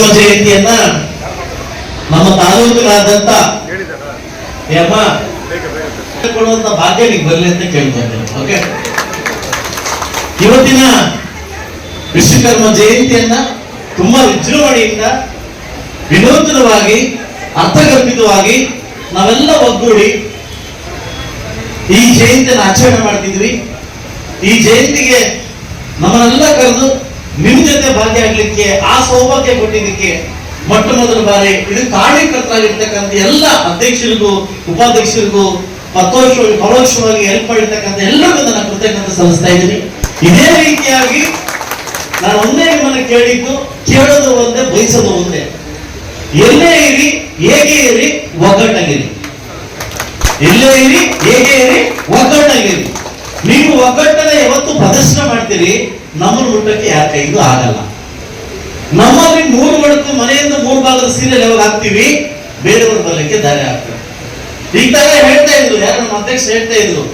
ವಿಶ್ವಕರ್ಮ ಜಯಂತಿಯನ್ನ ನಮ್ಮ ಕೊಡುವಂತ ಭಾಗ್ಯ ನಿಮ್ಗೆ ಬರಲಿ ಅಂತ ಕೇಳ್ತಾರೆ ಓಕೆ ಇವತ್ತಿನ ವಿಶ್ವಕರ್ಮ ಜಯಂತಿಯನ್ನ ತುಂಬಾ ವಿಜೃಂಭಣೆಯಿಂದ ವಿನೂತನವಾಗಿ, ಅರ್ಥಗರ್ಭಿತವಾಗಿ ನಾವೆಲ್ಲ ಒಗ್ಗೂಡಿ ಈ ಜಯಂತಿಯನ್ನು ಆಚರಣೆ ಮಾಡ್ತಿದ್ವಿ. ಈ ಜಯಂತಿಗೆ ನಮ್ಮನ್ನೆಲ್ಲ ಕರೆದು ನಿಮ್ ಜೊತೆ ಭಾಗಿಯಾಗ್ಲಿಕ್ಕೆ ಆ ಸೌಭಾಗ್ಯ ಕೊಟ್ಟಿದ್ದಕ್ಕೆ ಮೊಟ್ಟ ಮೊದಲ ಬಾರಿ ಇದು ಕಾರ್ಯಕರ್ತರಾಗಿರ್ತಕ್ಕಂಥ ಎಲ್ಲ ಅಧ್ಯಕ್ಷರಿಗೂ, ಉಪಾಧ್ಯಕ್ಷರಿಗೂ ಪತ್ತೋಕ್ಷವಾಗಿ ಪರೋಕ್ಷವಾಗಿ ಹೆಲ್ಪ್ ಮಾಡಿರ್ತಕ್ಕಂಥ ಎಲ್ಲರಿಗೂ ನನ್ನ ಕೃತಜ್ಞತೆ ಸಲ್ಲಿಸ್ತಾ ಇದ್ದೀನಿ. ಇದೇ ರೀತಿಯಾಗಿ ನಾನು ಒಂದೇ ನಿಮ್ಮನ್ನು ಕೇಳಿದ್ದು, ಕೇಳೋದು ಒಂದೇ, ಬಯಸೋದು ಒಂದೇ. ಎಲ್ಲೇ ಇರಿ, ಹೇಗೆ ಇರಿ, ಒಗ್ಗಟ್ಟಾಗಿರಿ. ಎಲ್ಲೇ ಇರಿ ಒಗ್ಗಟ್ಟಾಗಿರಿ ನೀವು ಒಗ್ಗಟ್ಟನ್ನ ಯಾವತ್ತು ಮಾಡ್ತೀರಿ ನಮ್ಮನ್ನು ಮುಟ್ಟಕ್ಕೆ ಯಾರ ಕೈಗೂ ಆಗಲ್ಲ? ನಮ್ಮಲ್ಲಿ ಮೂರು ಮಡಕು ಮನೆಯಿಂದ ಮೂರು ಭಾಗದ ಸೀರಿಯಲ್ ಯಾವಾಗ ಹಾಕ್ತೀವಿ? ಬೇರೆಯವ್ರ ಬರಲಿಕ್ಕೆ ದಾರಿ ಆಗ್ತದೆ. ಈ ತಾನೇ ಹೇಳ್ತಾ ಇದ್ರು, ಯಾರು ನಮ್ಮ ಅಧ್ಯಕ್ಷ ಹೇಳ್ತಾ ಇದ್ರು,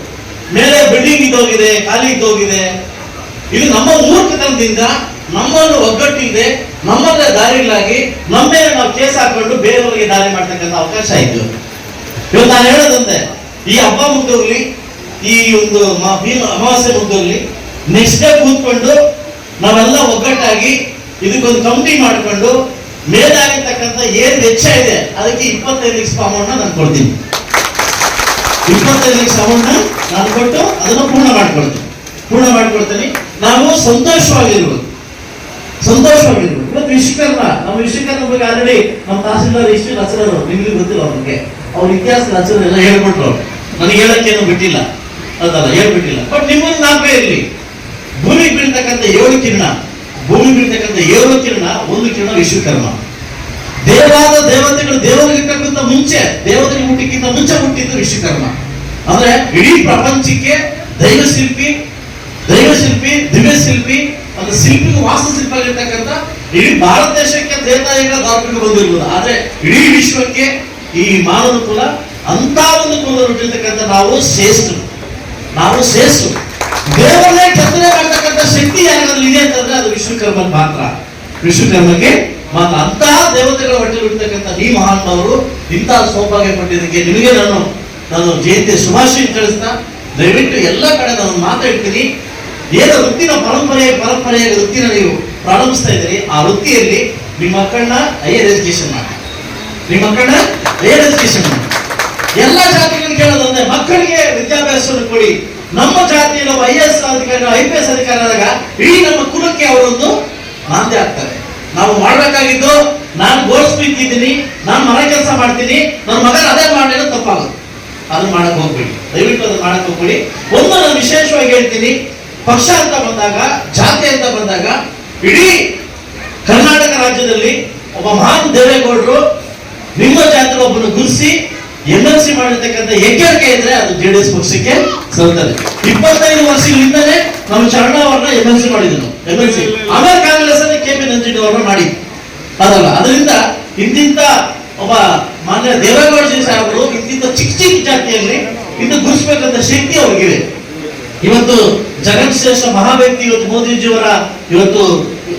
ಮೇಲೆ ಬಿಲ್ಡಿಂಗ್ ಇದ್ದೋಗಿದೆ ಖಾಲಿ ಇದ್ದೋಗಿದೆ ಇದು ನಮ್ಮ ಮೂರ್ಖತನದಿಂದ ನಮ್ಮನ್ನು ಒಗ್ಗಟ್ಟಿದೆ ನಮ್ಮಲ್ಲೇ ದಾರಿಗಳಾಗಿ ನಮ್ಮ ಮೇಲೆ ನಾವು ಕೇಸ್ ಹಾಕೊಂಡು ಬೇರೆಯವರಿಗೆ ದಾರಿ ಮಾಡ್ತಕ್ಕಂಥ ಅವಕಾಶ ಆಯ್ತು ಇವತ್ತು ನಾನು ಹೇಳೋದಂತೆ, ಈ ಹಬ್ಬ ಮುಗ್ದೋಗ್ಲಿ ಈ ಒಂದು ಅಮಾವಾಸ್ಯೆ ಮುಗ್ದೋಗ್ಲಿ ನೆಕ್ಸ್ಟ್ ಡೇ ಕೂತ್ಕೊಂಡು ನಾವೆಲ್ಲ ಒಗ್ಗಟ್ಟಾಗಿ ಇದಕ್ಕೊಂದು ಕಮಿಟಿ ಮಾಡಿಕೊಂಡು ಮೇಲಾಗಿರ್ತಕ್ಕಂಥ ಏನ್ ವೆಚ್ಚ ಇದೆ, ಅದಕ್ಕೆ ಇಪ್ಪತ್ತೈದು ಲಕ್ಷ ಅಮೌಂಟ್ ನಾನು ಕೊಡ್ತೀನಿ. ಇಪ್ಪತ್ತೈದು ಲಕ್ಷ ಅಮೌಂಟ್ ನಾನು ಕೊಟ್ಟು ಅದನ್ನು ಪೂರ್ಣ ಮಾಡ್ಕೊಳ್ತೀನಿ. ಪೂರ್ಣ ಮಾಡ್ಕೊಳ್ತೀನಿ. ನಾವು ಸಂತೋಷವಾಗಿರ್ಬೋದು. ಸಂತೋಷವಾಗಿರ್ಬೋದು. ಇವತ್ತು ವಿಶ್ವಕರ್ಮ, ನಮ್ಮ ವಿಶ್ವಕರ್ಮ ಬಗ್ಗೆ ಆಲ್ರೆಡಿ ನಮ್ಮ ತಹಸೀಲ್ದಾರ್ ಇಷ್ಟು ರಚನರು ನಿಮಗೆ ಗೊತ್ತಿಲ್ಲ ಅವ್ರಿಗೆ ಅವ್ರ ಇತಿಹಾಸ ರಚನೆ ಎಲ್ಲ ಹೇಳ್ಬಿಟ್ರು ಅವ್ರು. ನನಗೆ ಹೇಳಕ್ಕೇನು ಬಿಟ್ಟಿಲ್ಲ. ಅದಲ್ಲ, ಹೇಳ್ಬಿಟ್ಟಿಲ್ಲ. ಬಟ್ ನಿಮ್ಮನ್ನು ನಾಲ್ಕೇ ಇರಲಿ ಭೂಮಿಗೆ ಬೀಳ್ತಕ್ಕಂಥ ಏಳು ಕಿರಣ, ಭೂಮಿ ಬೀಳ್ತಕ್ಕಂಥ ಏಳು ಕಿರಣ, ಒಂದು ಕಿರಣ ವಿಶ್ವಕರ್ಮ ದೇವಾದ ದೇವತೆಗಳು ದೇವರಿಗಿಂತ ಮುಂಚೆ, ದೇವತೆಗಳು ಹುಟ್ಟಿಕ್ಕಿಂತ ಮುಂಚೆ ಹುಟ್ಟಿದ್ದು ವಿಶ್ವಕರ್ಮ ಅಂದ್ರೆ ಇಡೀ ಪ್ರಪಂಚಕ್ಕೆ ದೈವ ಶಿಲ್ಪಿ ದೈವ ಶಿಲ್ಪಿ, ದಿವ್ಯ ಶಿಲ್ಪಿ ವಾಸ್ತುಶಿಲ್ಪ ಆಗಿರ್ತಕ್ಕಂಥ ಇಡೀ ಭಾರತ ದೇಶಕ್ಕೆ ದೇವತಾಯಿಗಳ ಧಾರ್ಮಿಕ ಬಂದಿರ್ಬೋದು ಆದ್ರೆ ಇಡೀ ವಿಶ್ವಕ್ಕೆ ಈ ಮಾನವ ಕುಲ ಅಂತ ಒಂದು ಕುಲ ಹುಟ್ಟಿರ್ತಕ್ಕಂಥ ನಾವು ಶ್ರೇಷ್ಠರು. ನಾವು ಶ್ರೇಷ್ಠರು. ದೇವರನ್ನೇ ಅಂತಂದ್ರೆ ಅದು ವಿಶ್ವಕರ್ಮ ಮಾತ್ರ. ವಿಶ್ವಕರ್ಮಕ್ಕೆ ಮಾತ್ರ. ಅಂತಹ ದೇವತೆಗಳ ಹೊಟ್ಟೆ ಬಿಡ್ತಕ್ಕಂಥ ಈ ಮಹಾತ್ಮವರು ಇಂತಹ ಸೌಭಾಗ್ಯ ಕೊಟ್ಟಿದ್ದಕ್ಕೆ ನಿಮಗೆ ನಾನು ನಾನು ಜಯಂತಿ ಶುಭಾಶಯ ಕಳಿಸ್ತಾ ದಯವಿಟ್ಟು ಎಲ್ಲ ಕಡೆ ನಾನು ಮಾತಾಡ್ತೀನಿ ಏನು ವೃತ್ತಿನ ಪರಂಪರೆ, ಪರಂಪರೆಯ ವೃತ್ತಿನ ನೀವು ಪ್ರಾರಂಭಿಸ್ತಾ ಇದ್ದೀರಿ, ಆ ವೃತ್ತಿಯಲ್ಲಿ ನಿಮ್ಮ ಮಕ್ಕಳನ್ನ ಹೈಯರ್ ಎಜುಕೇಶನ್ ಮಾಡಿ. ನಿಮ್ಮ ಮಕ್ಕಳನ್ನ ಹೈಯರ್ ಎಜುಕೇಶನ್ ಮಾಡಿ. ಎಲ್ಲ ಜಾತಿಗಳಿಗೆ ಮಕ್ಕಳಿಗೆ ವಿದ್ಯಾಭ್ಯಾಸವನ್ನು ಕೊಡಿ. ನಮ್ಮ ಜಾತಿಯಲ್ಲಿ ಐ ಎಸ್ ಅಧಿಕಾರಿ ಐ ಪಿ ಎಸ್ ಅಧಿಕಾರಿ ಆದಾಗ ಇಡೀ ನಮ್ಮ ಕುಲಕ್ಕೆ ಅವರೊಂದು ಮಾಂದ್ಯ ಆಗ್ತಾರೆ. ನಾವು ಮಾಡ್ಬೇಕಾಗಿದ್ದು ನಾನು ಇದ್ದೀನಿ ನಾನು ಮನೆ ಕೆಲಸ ಮಾಡ್ತೀನಿ, ನನ್ನ ಮಗ ಅದೇ ಮಾಡಿದ್ರೆ ತಪ್ಪಾಗುತ್ತೆ ಅದನ್ನ ಮಾಡಕ್ ಹೋಗ್ಬೇಡಿ. ದಯವಿಟ್ಟು ಅದನ್ನ ಮಾಡಕ್ ಹೋಗ್ಬೇಡಿ. ಒಂದು ನಾನು ವಿಶೇಷವಾಗಿ ಹೇಳ್ತೀನಿ, ಪಕ್ಷ ಅಂತ ಬಂದಾಗ, ಜಾತಿ ಅಂತ ಬಂದಾಗ ಇಡೀ ಕರ್ನಾಟಕ ರಾಜ್ಯದಲ್ಲಿ ಒಬ್ಬ ಮಹಾನ್ ದೇವೇಗೌಡರು ನಿಮ್ಮ ಜಾತಿ ಒಬ್ಬನ ಗುರುಸಿ ಎಲ್ ಸಿ ಮಾಡಿರ್ತಕ್ಕಂಥ ಎಚ್ಚರಿಕೆ ಇದ್ರೆ ಅದು ಜೆ ಡಿ ಎಸ್ ಪಕ್ಷಕ್ಕೆ ಸಲ್ತದೆ. ಇಪ್ಪತ್ತೈದು ವರ್ಷಗಳಿಂದಲೇ ನಮ್ಮ ಚರಣ ಅವ್ರನ್ನ ಎಲ್ ಸಿ ಮಾಡಿದ್ರು ಎಲ್ ಸಿ. ಆಮೇಲೆ ಕಾಂಗ್ರೆಸ್ ಅಲ್ಲಿ ಕೆ ಪಿ ಅವ್ರನ್ನ ಮಾಡಿ ಅದಲ್ಲ, ಅದರಿಂದ ಇಂತಿಂತ ಒಬ್ಬ ಮಾನ್ಯ ದೇವೇಗೌಡ ಸಾಹೇಬರು ಇಂತಿಂತ ಚಿಕ್ಕ ಚಿಕ್ಕ ಜಾತಿಯಲ್ಲಿ ಇನ್ನು ಗುರುಸ್ಬೇಕಂತ ಶಕ್ತಿ ಅವ್ರಿಗಿದೆ. ಇವತ್ತು ಜಗನ್ ಶ್ರೇಷ್ಠ ಮಹಾವ್ಯಕ್ತಿ ಇವತ್ತು ಮೋದಿಜಿಯವರ ಇವತ್ತು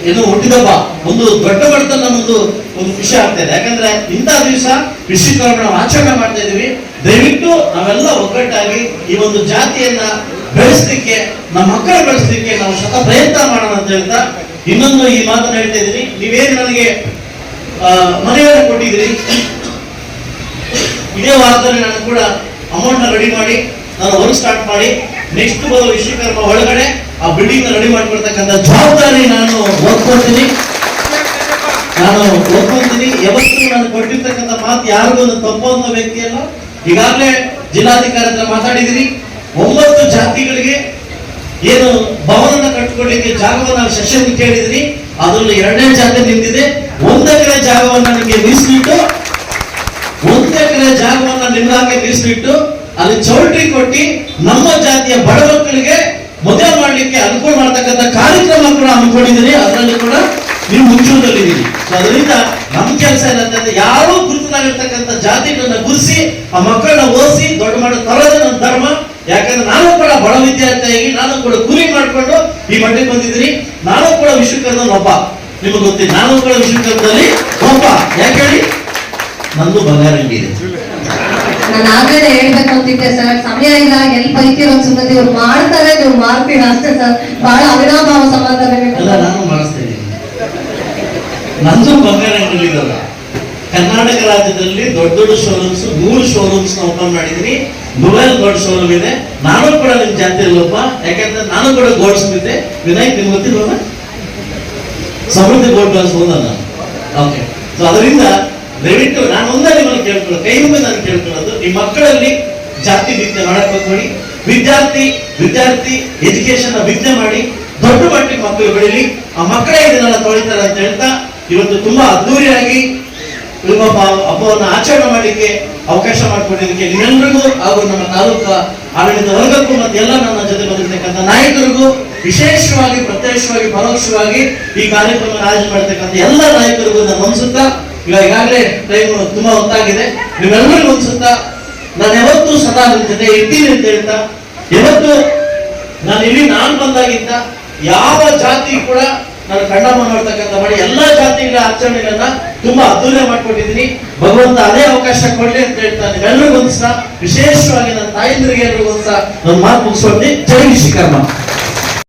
ಏನು ಹುಟ್ಟಿದಬ್ಬ. ಒಂದು ದೊಡ್ಡ ಮಟ್ಟದ ನಮ್ಮದು ಒಂದು ವಿಷಯ ಆಗ್ತಾ ಇದೆ. ಯಾಕಂದ್ರೆ ಇಂಥ ದಿವಸ ವಿಶ್ವಕರ್ಮ ನಾವು ಆಚರಣೆ ಮಾಡ್ತಾ ಇದೀವಿ ದಯವಿಟ್ಟು ನಾವೆಲ್ಲ ಒಗ್ಗಟ್ಟಾಗಿ ಈ ಒಂದು ಜಾತಿಯನ್ನ ಬೆಳೆಸಲಿಕ್ಕೆ, ನಮ್ಮ ಮಕ್ಕಳ ಬೆಳೆಸಲಿಕ್ಕೆ ನಾವು ಸ್ವತಃ ಪ್ರಯತ್ನ ಮಾಡೋಣ ಅಂತ ಹೇಳ್ತಾ ಇನ್ನೊಂದು ಈ ಮಾತನ್ನ ಹೇಳ್ತಾ ಇದ್ದೀನಿ. ನೀವೇನು ನನಗೆ ಮನೆಯವರು ಕೊಟ್ಟಿದ್ರಿ ಇದೇ ವಾರದಲ್ಲಿ ನಾನು ಕೂಡ ಅಮೌಂಟ್ ರೆಡಿ ಮಾಡಿ, ನಾನು ವರ್ಕ್ ಸ್ಟಾರ್ಟ್ ಮಾಡಿ ನೆಕ್ಸ್ಟ್ ಬರೋ ವಿಶ್ವಕರ್ಮ ಒಳಗಡೆ ಆ ಬಿಲ್ಡಿಂಗ್ ರೆಡಿ ಮಾಡ್ಕೊಳ್ತಕ್ಕಂಥ ಜವಾಬ್ದಾರಿ ನಾನು ಓದ್ಕೊಳ್ತೀನಿ ನಾನು ಓದ್ಕೊಳ್ತೀನಿ ಯಾವತ್ತೂ ನಾನು ಕೊಟ್ಟಿರ್ತಕ್ಕಂಥ ಮಾತು ಯಾರಿಗೂ ಒಂದು ತಪ್ಪು ಅನ್ನೋ ವ್ಯಕ್ತಿ ಅಲ್ಲ ಈಗಾಗಲೇ ಜಿಲ್ಲಾಧಿಕಾರಿ ಹತ್ರ ಮಾತಾಡಿದಿರಿ ಒಂಬತ್ತು ಜಾತಿಗಳಿಗೆ ಏನು ಭವನ ಕಟ್ಟಿಕೊಳ್ಳಿಕ್ಕೆ ಜಾಗವನ್ನು ನಾನು ಸೆಷನ್ ಕೇಳಿದ್ರಿ ಅದರಲ್ಲಿ ಎರಡನೇ ಜಾತಿ ನಿಂತಿದೆ. ಒಂದು ಜಾಗವನ್ನು ನನಗೆ ಮೀಸಲಿಟ್ಟು ಒಂದು ಜಾಗವನ್ನು ನಿಮ್ಮ ಮೀಸಲಿಟ್ಟು ಅಲ್ಲಿ ಚೌಲ್ಟ್ರಿ ಕೊಟ್ಟು ನಮ್ಮ ಜಾತಿಯ ಬಡ ಮಕ್ಕಳಿಗೆ ಮದುವೆ ಮಾಡಲಿಕ್ಕೆ ಅನುಕೂಲ ಮಾಡ್ತಕ್ಕಂಥ ಕಾರ್ಯಕ್ರಮ ಕೂಡ ಹಮ್ಮಿಕೊಂಡಿದ್ದೀನಿ ಅದರಲ್ಲಿ ಕೂಡ ನೀವು ಮುಂಚೂಣಿಯಲ್ಲಿದ್ದೀರಿ. ಸೊ ಅದರಿಂದ ನಮ್ಮ ಕೆಲಸ ಏನಂತಂದ್ರೆ ಯಾರು ಗುರುತನಾಗಿರ್ತಕ್ಕಂಥ ಜಾತಿಗಳನ್ನ ಗುರುಸಿ, ಆ ಮಕ್ಕಳನ್ನ ಓದಿಸಿ, ದೊಡ್ಡ ಮಾಡೋ ತರೋದೇ ನನ್ನ ಧರ್ಮ. ಯಾಕಂದ್ರೆ ನಾನು ಕೂಡ ಬಡ ವಿದ್ಯಾರ್ಥಿಯಾಗಿ, ನಾನು ಕೂಡ ಗುರಿ ಮಾಡ್ಕೊಂಡು ಈ ಮಟ್ಟಿಗೆ ಬಂದಿದ್ದೀನಿ. ನಾನು ಕೂಡ ವಿಶ್ವಕರ್ಮ ಒಬ್ಬ. ನಿಮಗೆ ಗೊತ್ತಿದೆ, ನಾನು ಕೂಡ ವಿಶ್ವಕರ್ಮದಲ್ಲಿ ನಂದು ಬಂಗಾರಂಗಿ ಇದೆ. ನಾನು ಆಗ್ಲೇ ಹೇಳ್ಬೇಕು ಅಂತಿದ್ದೆ ಸರ್. ಸಮಯ ಇಲ್ಲ ಎಲ್ಲಿ ಬೈತಿರೋ ಸುಮ್ಮನೆ ಇವ್ರು ಮಾಡ್ತಾರೆ ನೀವು ಮಾಡ್ತೀರಾ ಅಷ್ಟೇ ಸರ್. ಬಹಳ ಅವಿನಾಭಾವ ಸಂಬಂಧ ನಿಮಗೆ. ನಾನು ಮಾಡಿಸ್ತಾ ಇದ್ದೀನಿ. ನಂದು ಬಂಗಾರ ಕರ್ನಾಟಕ ರಾಜ್ಯದಲ್ಲಿ ದೊಡ್ಡ ದೊಡ್ಡ ಶೋರೂಮ್ಸ್ ನೂರು ಶೋರೂಮ್ಸ್ ಓಪನ್ ಮಾಡಿದೀನಿ ನೂರಲ್ಲಿ ದೊಡ್ಡ ಶೋರೂಮ್ ಇದೆ. ನಾನು ಕೂಡ ನಿಮ್ ಜಾತಿ ಇಲ್ಲಪ್ಪ. ಯಾಕಂದ್ರೆ ನಾನು ಕೂಡ ಗೋಲ್ಡ್ ಇದೆ ವಿನಯ್ ನಿಮ್ಗೆ ಗೊತ್ತಿಲ್ವಲ್ಲ? ಸಮೃದ್ಧಿ ಗೋಲ್ಡ್ ಕ್ಲಾಸ್ ಹೋದಲ್ಲ ಓಕೆ ಸೊ ಅದರಿಂದ ದಯವಿಟ್ಟು ನಾನು ಒಂದೇ ನಿಮ್ಮನ್ನು ಕೇಳ್ಕೊಳ್ಳೋದು, ಕೈ ಮುಗಿದು ನಾನು ಕೇಳ್ಕೊಳ್ಳೋದು. ನಿಮ್ಮ ಮಕ್ಕಳಲ್ಲಿ ಜಾತಿ ವಿದ್ಯೆ ಮಾಡಕ್ ಹೋಗ್ಬೇಡಿ ವಿದ್ಯಾರ್ಥಿ ವಿದ್ಯಾರ್ಥಿ ಎಜುಕೇಶನ್ ವಿದ್ಯೆ ಮಾಡಿ. ದೊಡ್ಡ ಮಟ್ಟಿಗೆ ಮಕ್ಕಳು ಬೆಳೀಲಿ. ಆ ಮಕ್ಕಳೇ ಇದನ್ನೆಲ್ಲ ತೊಳಿತಾರೆ ಅಂತ ಹೇಳ್ತಾ ಇವತ್ತು ತುಂಬಾ ಅದ್ದೂರಿಯಾಗಿ ಹಬ್ಬ ಹಬ್ಬವನ್ನು ಆಚರಣೆ ಮಾಡಲಿಕ್ಕೆ ಅವಕಾಶ ಮಾಡಿಕೊಟ್ಟಿದ್ದಕ್ಕೆ ನಿಮ್ಮೆಲ್ಲರಿಗೂ ಹಾಗೂ ನಮ್ಮ ತಾಲೂಕು ಆಡಳಿತ ವರ್ಗಕ್ಕೂ ಮತ್ತೆ ಎಲ್ಲ ನನ್ನ ಜೊತೆ ಬಂದಿರ್ತಕ್ಕಂಥ ನಾಯಕರಿಗೂ ವಿಶೇಷವಾಗಿ, ಪ್ರತ್ಯಕ್ಷವಾಗಿ, ಪರೋಕ್ಷವಾಗಿ ಈ ಕಾರ್ಯಕ್ರಮ ಆಯೋಜನೆ ಮಾಡತಕ್ಕಂಥ ಎಲ್ಲ ನಾಯಕರಿಗೂ ನಾನು ಅನ್ಸುತ್ತಾ ಈಗ ಈಗಾಗಲೇ ಟೈಮ್ ತುಂಬಾ ಹೊತ್ತಾಗಿದೆ. ನಿಮ್ಮೆಲ್ಲರಿಗೂ ಅನ್ಸುತ್ತಾ, ನಾನು ಯಾವತ್ತೂ ಸದಾ ನಿಮ್ಮ ಜೊತೆ ಇರ್ತೀನಿ ಅಂತ ಹೇಳ್ತಾ ಇವತ್ತು ನಾನು ಇಲ್ಲಿ ನಾನು ಬಂದಾಗಿಂದ ಯಾವ ಜಾತಿ ಕೂಡ ನಾನು ಕಣ್ಣಮ್ಮ ಮಾಡ್ತಕ್ಕಂಥ ಮಾಡಿ ಎಲ್ಲಾ ಜಾತಿಗಳ ಆಚರಣೆಗಳನ್ನ ತುಂಬಾ ಅದ್ದೂರಿ ಮಾಡ್ಕೊಂಡಿದ್ದೀನಿ. ಭಗವಂತ ಅದೇ ಅವಕಾಶ ಕೊಡಲಿ ಅಂತ ಹೇಳ್ತಾ ನೀವೆಲ್ಲರಿಗೂ ಒಂದ್ಸ ವಿಶೇಷವಾಗಿ ನನ್ನ ತಾಯಂದ್ರಿಗೆ ಒಂದ್ಸ ನನ್ನ ಮಾತು ಮುಗಿಸ್ಕೊಂಡು ಜೈ ವಿಶ್ವಕರ್ಮ